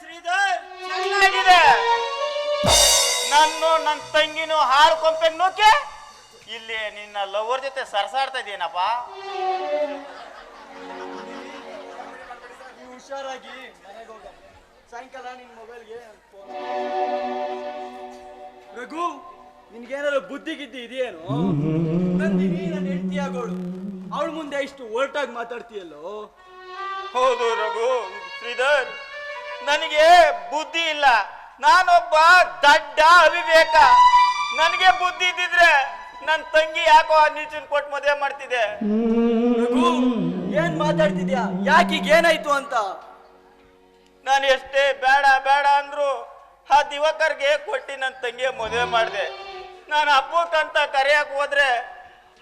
ಶ್ರೀಧರ್ ಚೆನ್ನಾಗಿದೆ. ನಾನು ನನ್ನ ತಂಗಿನೂ ಹಾಳು ಕೊಂಪೆಗೆ ನೋಕೆ? ಇಲ್ಲಿ ನಿನ್ನ ಲವರ್ ಜೊತೆ ಸರಸಾಡ್ತಾ ಇದೀನಪ್ಪ. ನೀವು ಹುಷಾರಾಗಿ ಮನೆಗೆ ಹೋಗ. ಸಾಯಂಕಾಲ ನಿನ್ ಮೊಬೈಲ್ಗೆ ರಘು ನಿನ್ಗೇನಾದ್ರು ಬುದ್ಧಿ ಗಿದ್ದಿ ಇದೆಯೇನು? ನಂದಿನಿ ನನ್ನ ಹೆಂಡತಿ ಆಗೋಳು. ಅವಳ ಮುಂದೆ ಇಷ್ಟು ಒರ್ಟಾಗಿ ಮಾತಾಡ್ತೀಯಲ್ಲೋ? ಹೌದು ರಘು ಶ್ರೀಧರ್. ನನಗೆ ಬುದ್ಧಿ ಇಲ್ಲ. ನಾನೊಬ್ಬ ದಡ್ಡ ಅವಿವೇಕ. ನನಗೆ ಬುದ್ಧಿ ಇದ್ದಿದ್ರೆ ನನ್ನ ತಂಗಿ ಯಾಕೋ ಆ ನೀಚನ್ ಕೊಟ್ಟು ಮದುವೆ ಮಾಡ್ತಿದೆ ರಘು ಏನ್ ಮಾತಾಡ್ತಿದ್ಯಾ? ಯಾಕೀಗ ಏನಾಯ್ತು ಅಂತ? ನಾನು ಎಷ್ಟೇ ಬೇಡ ಬೇಡ ಅಂದ್ರು ಆ ದಿವಕರ್ಗೆ ಕೊಟ್ಟು ನನ್ನ ತಂಗಿಯ ಮದುವೆ ಮಾಡಿದೆ. ನಾನು ಹಬ್ಬಕ್ಕಂತ ಕರೆಯಕ್ ಹೋದ್ರೆ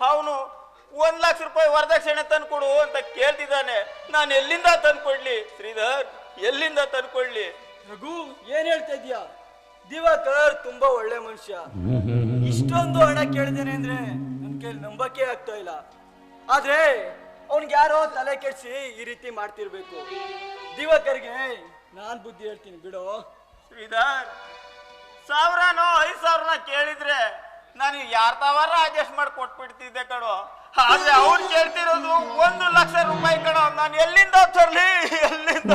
ಅವನು ಒಂದ್ ಲಕ್ಷ ರೂಪಾಯಿ ವರದಕ್ಷಿಣೆ ತಂದ್ಕೊಡು ಅಂತ ಕೇಳ್ತಿದ್ದಾನೆ. ನಾನು ಎಲ್ಲಿಂದ ತಂದ್ಕೊಡ್ಲಿ? ಶ್ರೀಧರ್ ಎಲ್ಲಿಂದ ತಂದ್ಕೊಳ್ಳಿ? ರಘು ಏನ್ ಹೇಳ್ತಾ ಇದ್ಯಾ ದಿವಾಕರ್ ತುಂಬಾ ಒಳ್ಳೆ ಮನುಷ್ಯ. ಇಷ್ಟೊಂದು ಹಣ ಕೇಳಿದ್ದೇನೆ ಅಂದ್ರೆ ನನ್ ಕೇಳಿ ನಂಬಕ್ಕೆ ಆಗ್ತಾ ಇಲ್ಲ. ಆದ್ರೆ ಅವನ್ಗೆ ಯಾರೋ ತಲೆ ಕೆಡಿಸಿ ಈ ರೀತಿ ಮಾಡ್ತಿರ್ಬೇಕು. ದಿವಾಕರ್ಗೆ ನಾನ್ ಬುದ್ಧಿ ಹೇಳ್ತೀನಿ ಬಿಡು. ಶ್ರೀಧರ್ ಸಾವಿರನೋ ಐದ್ ಸಾವಿರನ ಕೇಳಿದ್ರೆ ನಾನು ಯಾರ ತಾವಾರ ಅಡ್ಜಸ್ಟ್ ಮಾಡಿ ಕೊಟ್ಬಿಡ್ತಿದ್ದೆ ಕಣೋ. ಆದ್ರೆ ಅವ್ರು ಕೇಳ್ತಿರೋದು ಒಂದು ಲಕ್ಷ ರೂಪಾಯಿ ಕಣ ನಾನು ಎಲ್ಲಿಂದ ತರ್ಲಿ? ಎಲ್ಲಿಂದ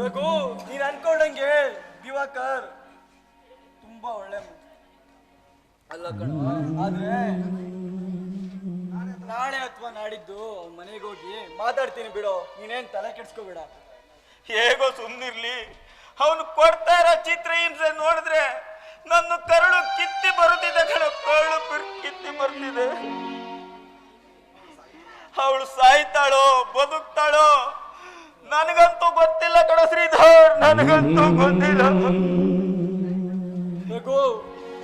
ರಘು ನೀನ್ ಅನ್ಕೊಂಡಂಗೆ ದಿವಾಕರ್ ತುಂಬಾ ಒಳ್ಳೆ ಮನುಷ್ಯ. ಅಲ್ಲ ಕಣ ಆದ್ರೆ ನಾಳೆ ಅಥವಾ ನಾಡಿದ್ದು ಅವ್ನ್ ಮನೆಗೆ ಹೋಗಿ ಮಾತಾಡ್ತೀನಿ ಬಿಡು. ನೀನೇನ್ ತಲೆ ಕೆಡ್ಸ್ಕೋಬೇಡ. ಹೇಗೋ ಸುಮ್ನಿರ್ಲಿ. ಅವನು ಕೊಡ್ತಾ ಇರೋ ಚಿತ್ರ ಹಿಂಸೆ ನೋಡಿದ್ರೆ ನನ್ನ ಕರುಳು ಕಿತ್ತಿ ಬರುತ್ತಿದೆ ಕಣ, ಕರುಳು ಕಿತ್ತಿ ಬರುತ್ತಿದೆ. ಅವಳು ಸಾಯ್ತಾಳೋ, ಬದುಕ್ತಾಳೋ? ನನಗಂತೂ ಗೊತ್ತಿಲ್ಲ ಕಣ ಶ್ರೀಧರ್, ನನಗಂತೂ ಗೊತ್ತಿಲ್ಲ.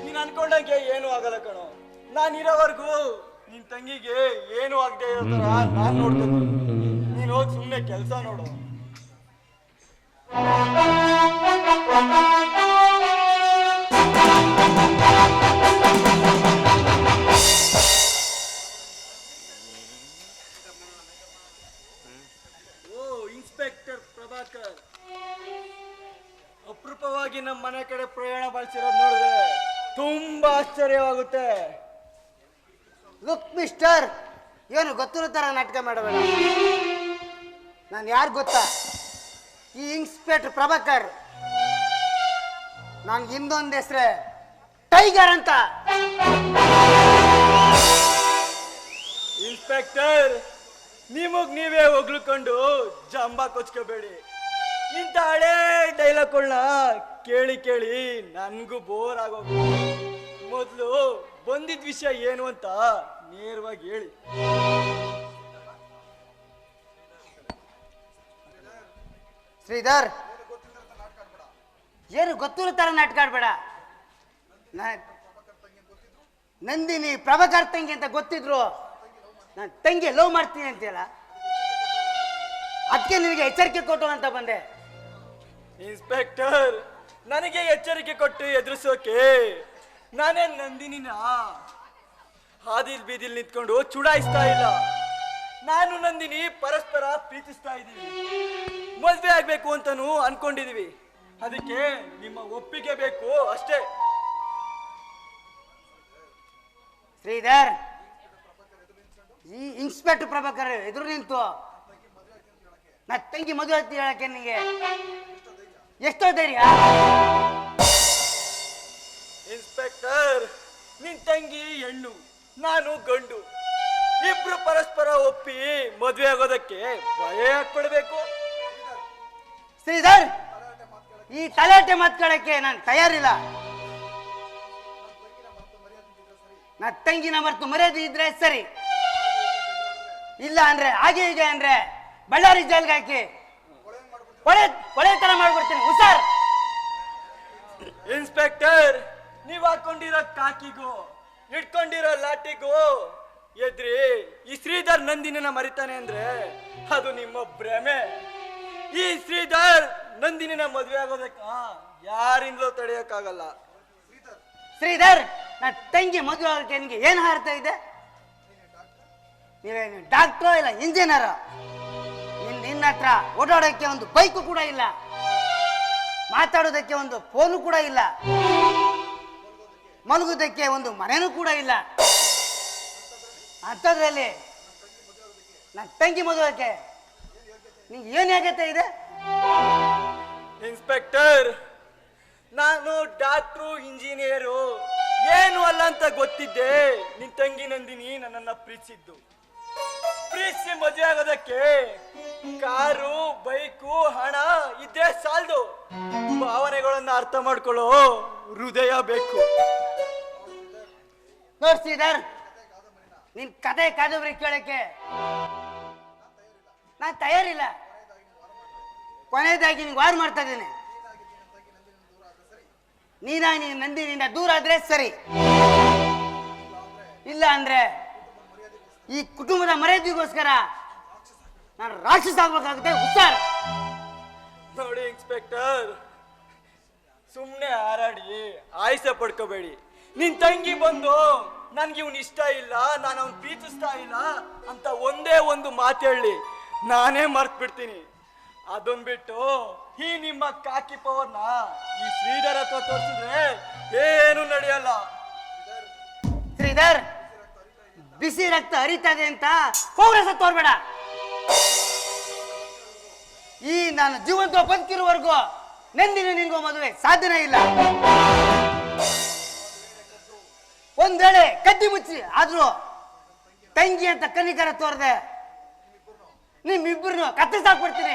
ನೀನ್ ಅನ್ಕೊಂಡಂಗೆ ಏನು ಆಗಲ್ಲ ಕಣ. ನಾನು ಇರೋವರೆಗೂ ನಿನ್ ತಂಗಿಗೆ ಏನು ಆಗದೆ ಇರೋ ನಾನ್ ನೀನ್ ಹೋಗಿ ಸುಮ್ನೆ ಕೆಲಸ ನೋಡು. ಅಪರೂಪವಾಗಿ ನಮ್ಮ ಮನೆ ಕಡೆ ಪ್ರಯಾಣ ಬಳಸಿರೋದು ನೋಡಿದ್ರೆ ತುಂಬಾ ಆಶ್ಚರ್ಯವಾಗುತ್ತೆ. ಲುಕ್ ಮಿಸ್ಟರ್ ಏನು ಗೊತ್ತಿರೋ ತರ ನಾಟಕ ಮಾಡಬೇಡ. ನಾನು ಯಾರು ಗೊತ್ತಾ? ಈ ಇನ್ಸ್ಪೆಕ್ಟರ್ ಪ್ರಭಾಕರ್. ನನ್ಗೆ ಇನ್ನೊಂದು ಹೆಸ್ರೆ ಟೈಗರ್ ಅಂತ. ಇನ್ಸ್ಪೆಕ್ಟರ್ ನಿಮಗ್ ನೀವೇ ಹೊಗ್ಳುಕೊಂಡು ಜಂಬ ಕೊಚ್ಕೋಬೇಡಿ. ಇಂಥ ಹಳೇ ಡೈಲಾಗ್ಗಳನ್ನ ಕೇಳಿ ಕೇಳಿ ನನಗೂ ಬೋರ್ ಆಗೋದು ಮೊದಲು ಬಂದಿದ್ದ ವಿಷಯ ಏನು ಅಂತ ನೇರವಾಗಿ ಹೇಳಿ. ಶ್ರೀಧರ್, ಏನು ಗೊತ್ತಿರೋ ಥರ ನಾಟಕ ಆಡ್ಬೇಡ. ನಂದಿನಿ ಪ್ರಭಾಕರ್ ತಂಗಿ ಅಂತ ಗೊತ್ತಿದ್ರು. ನಾನು ತಂಗಿ ಲವ್ ಮಾಡ್ತೀನಿ ಅಂತೇಳ ಅದಕ್ಕೆ ನಿನಗೆ ಎಚ್ಚರಿಕೆ ಕೊಟ್ಟು ಅಂತ ಬಂದೆ. ಇನ್ಸ್ಪೆಕ್ಟರ್, ನನಗೆ ಎಚ್ಚರಿಕೆ ಕೊಟ್ಟು ಎದುರಿಸೋಕೆ ನಾನೇ ನಂದಿನಿನ? ಹಾದಿಲ್ ಬೀದಿಲ್ ನಿಂತ್ಕೊಂಡು ಚುಡಾಯಿಸ್ತಾ ಇಲ್ಲ. ನಾನು ನಂದಿನಿ ಪರಸ್ಪರ ಪ್ರೀತಿಸ್ತಾ ಇದ್ದೀವಿ. ಮದ್ವೆ ಆಗ್ಬೇಕು ಅಂತಾನು ಅನ್ಕೊಂಡಿದೀವಿ. ಅದಕ್ಕೆ ನಿಮ್ಮ ಒಪ್ಪಿಗೆ ಬೇಕು ಅಷ್ಟೇ. ಶ್ರೀಧರ್, ಈ ಇನ್ಸ್ಪೆಕ್ಟರ್ ಪ್ರಭಾಕರ್ ಎದುರು ನಿಂತು ನಾ ತಂಗಿ ಮದುವೆ ಆಗ್ತಿ ಹೇಳಕ್ಕೆ ನಿನಗೆ. ಎಷ್ಟೋ ಧೈರ್ಯ ಇನ್ಸ್ಪೆಕ್ಟರ್ ನಿನ್ ತಂಗಿ ಹೆಣ್ಣು ನಾನು ಗಂಡು. ಇಬ್ರು ಪರಸ್ಪರ ಒಪ್ಪಿ ಮದುವೆ ಆಗೋದಕ್ಕೆ ಭಯ ಹಾಕ್ಬಿಡ್ಬೇಕು ಶ್ರೀಧರ್ ಈ ತಲಾಟೆ ಮಾತ್ಕೊಳ್ಳಕ್ಕೆ ನಾನು ತಯಾರಿಲ್ಲ. ನನ್ನ ತಂಗಿನ ಮರೆತು ಮರ್ಯಾದೆ ಇದ್ರೆ ಸರಿ. ಇಲ್ಲ ಅಂದ್ರೆ ಹಾಗೆ ಹೀಗೆ ಅಂದ್ರೆ ಬಳ್ಳಾರಿ ಜೈಲ್ಗೆ ಹಾಕಿ ಪಳೆತನ ತರ ಮಾಡ್ಬಿಡ್ತೀನಿ ಹುಷಾರ್. ಇನ್ಸ್ಪೆಕ್ಟರ್ ನೀವ್ ಹಾಕೊಂಡಿರೋ ಕಾಕಿಗೂ ಹಿಡ್ಕೊಂಡಿರೋ ಲಾಟಿಗೂ ಎದ್ರಿ ಈ ಶ್ರೀಧರ್ ನಂದಿನ ಮರಿತಾನೆ ಅಂದ್ರೆ ಅದು ನಿಮ್ಮ ಭ್ರಮೆ. ಈ ಶ್ರೀಧರ್ ನಂದಿನಿನ ಮದುವೆ ಆಗೋದಕ್ಕ ಯಾರಿಂದಲೂ ತಡೆಯಕ್ಕಾಗಲ್ಲ. ಶ್ರೀಧರ್ ನನ್ನ ತಂಗಿ ಮದುವೆ ಆಗೋಕೆ ನಿಮಗೆ ಏನು ಹಾರ್ತಾ ಇದೆ? ನೀವೇನು ಡಾಕ್ಟ್ರೋ ಇಲ್ಲ ಇಂಜಿನಿಯರ್? ನಿನ್ನ ಹತ್ರ ಓಡಾಡೋಕ್ಕೆ ಒಂದು ಬೈಕು ಕೂಡ ಇಲ್ಲ. ಮಾತಾಡೋದಕ್ಕೆ ಒಂದು ಫೋನು ಕೂಡ ಇಲ್ಲ. ಮಲಗೋದಕ್ಕೆ ಒಂದು ಮನೆನೂ ಕೂಡ ಇಲ್ಲ. ಅಂಥದ್ರಲ್ಲಿ ನನ್ನ ತಂಗಿ ಮದುವೆಗೆ ನಿಂಗೆ ಆಗತ್ತೆ ಇದೆ? ಇನ್ಸ್ಪೆಕ್ಟರ್, ನಾನು ಡಾಕ್ಟ್ರು, ಇಂಜಿನಿಯರು. ಏನು ಅಲ್ಲ ಅಂತ ಗೊತ್ತಿದ್ದೆ. ನಿನ್ ತಂಗಿ ನಂದಿನಿ ನನ್ನನ್ನ ಪ್ರೀತಿಸಿದ್ದು. ಪ್ರೀತಿಸಿ ಮದುವೆ ಆಗೋದಕ್ಕೆ ಕಾರು, ಬೈಕು, ಹಣ ಇದ್ದೇ ಸಾಲದು. ಭಾವನೆಗಳನ್ನ ಅರ್ಥ ಮಾಡ್ಕೊಳ್ಳೋ ಹೃದಯ ಬೇಕು. ನೋಡ್ ನಿನ್ ಕತೆ ಕಾದಂಬರಿ ಕೇಳಕ್ಕೆ ನಾನ್ ತಯಾರಿಲ್ಲ. ಕೊನೆಯದಾಗಿ ನಿಂಗೆ ವಾರ್ ಮಾಡ್ತಾ ಇದ್ದೇನೆ. ನೀನಾಗಿ ನೀನ್ ನಂದಿನಿಂದ ದೂರ ಆದ್ರೆ ಸರಿ. ಇಲ್ಲ ಅಂದ್ರೆ ಈ ಕುಟುಂಬದ ಮರ್ಯಾದೆಗೋಸ್ಕರ ನಾನು ರಾಕ್ಷಸ ಆಗ್ಬೇಕಾಗುತ್ತೆ ಹುಷಾರ. ನೋಡಿ ಇನ್ಸ್ಪೆಕ್ಟರ್ ಸುಮ್ಮನೆ ಹಾರಾಡಿ ಆಯ್ಸೆ ಪಡ್ಕೋಬೇಡಿ. ನಿನ್ ತಂಗಿ ಬಂದು ನನ್ಗೆ ಇವ್ನ ಇಷ್ಟ ಇಲ್ಲ ನಾನು ಅವ್ನು ಪ್ರೀತಿಸ್ತಾ ಇಲ್ಲ ಅಂತ ಒಂದೇ ಒಂದು ಮಾತು ಹೇಳಿ ನಾನೇ ಮರ್ತ್ ಬಿಡ್ತೀನಿ ಅದನ್ ಬಿಟ್ಟು ಈ ನಿಮ್ಮ ಕಾಕಿ ಪವರ್ನ ಈ ಶ್ರೀಧರ್ ಹತ್ರ ತೋರಿಸಿದ್ರೆ ಏನು ನಡೆಯಲ್ಲ. ಶ್ರೀಧರ್! ಬಿಸಿ ರಕ್ತ ಹರಿತದೆ ಅಂತ ಕಾಂಗ್ರೆಸ್ ತೋರ್ಬೇಡ. ಈ ನಾನು ಜೀವಂತ ಬದುಕಿರುವವರೆಗೂ ನೆಂದಿನ ನಿನ್ಗೋ ಮದುವೆ ಸಾಧ್ಯನೇ ಇಲ್ಲ. ಒಂದ್ ವೇಳೆ ಕದ್ದಿ ಮುಚ್ಚಿ ಆದ್ರೂ ತಂಗಿ ಅಂತ ಕನಿಕರ ತೋರ್ದೆ ನಿಮ್ಮಿಬ್ಬರನ್ನು ಕತ್ತರಿಸಾಕ್ಬಿಡ್ತೀನಿ.